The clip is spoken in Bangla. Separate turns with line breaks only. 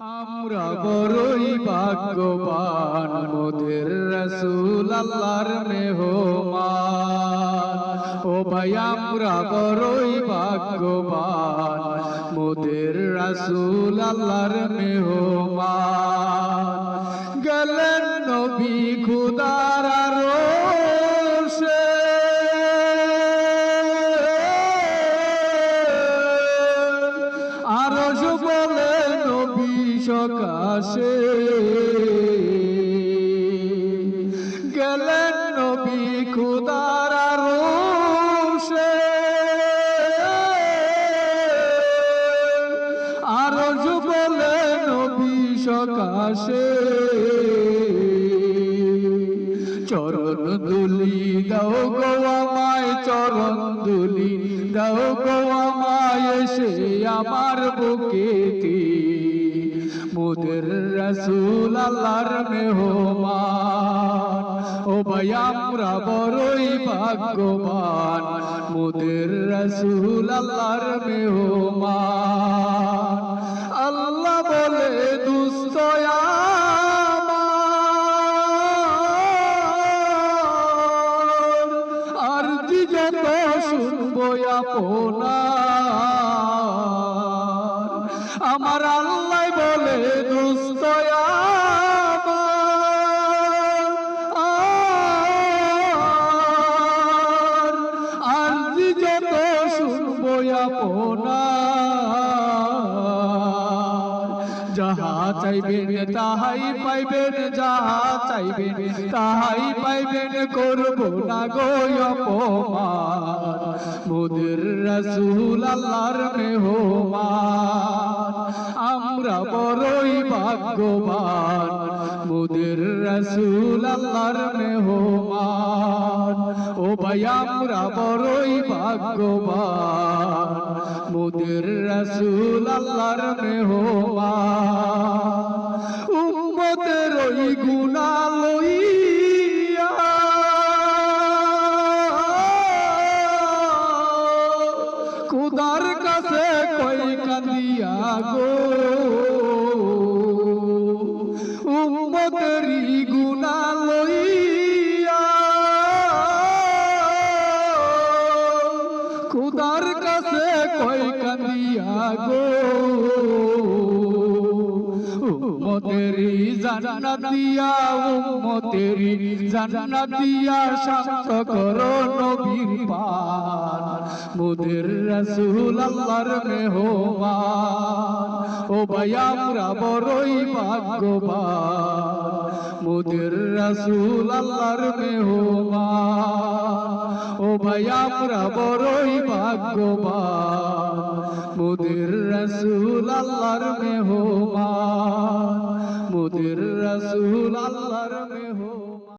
আমরা বড়ই ভাগ্যবান মোদের রসুল আল্লাহর মেহমান। ও ভাই, আমরা বড়ই ভাগ্যবান মোদের রসুল আল্লাহর মেহমান। গেলেন নবী খুদার আরশে সকাশে গেলেন নবী খুদার আরশে। আরশ বলে নবী সকাশে। চরণ দুলি দাও গো আমায়, চরণ দুলি দাও গো আমায়, এসে আমার বুকেতে মোদের রসুল আল্লাহর মেহমান। ও ভাই, আমরা বড়ই ভাগ্যবান। মোদের রসুল আল্লাহর মেহমান। আল্লাহ বলে আপনার। আমার আপনার যাহা চাইবেন তাহাই পাইবেন, যাহা চাইবেন তাহাই পাইবেন, করব না গো অপমান। মোদের রসুল আল্লাহর মেহমান, আমরা বড়ই ভাগ্যবান। মোদের রসুল আল্লাহর মেহমান। ও ভাই, আমরা বড়ই ভাগ্যবান। মোদের রসুল আল্লাহর মেহমান। উম্মতের ওই গুণা লইয়া খুদার কাছে কই কান্দিয়া গো। খুদার কাছে কই কান্দিয়া গো। উম্মতেরি জান্নাত দিয়া উম্মতেরি জান্নাত দিয়া শান্ত করো নবীর পান। মোদের রাসূল আল্লাহর মেহমান। ও ভাই, আমরা বড়ই ভাগ্যবান। মোদের রাসূল আল্লাহর মেহমান। ভাই আমরা বড়ই ভাগ্যবান। মোদের রসুল আল্লাহর মেহমান। মোদের রসুল আল্লাহর মেহমান।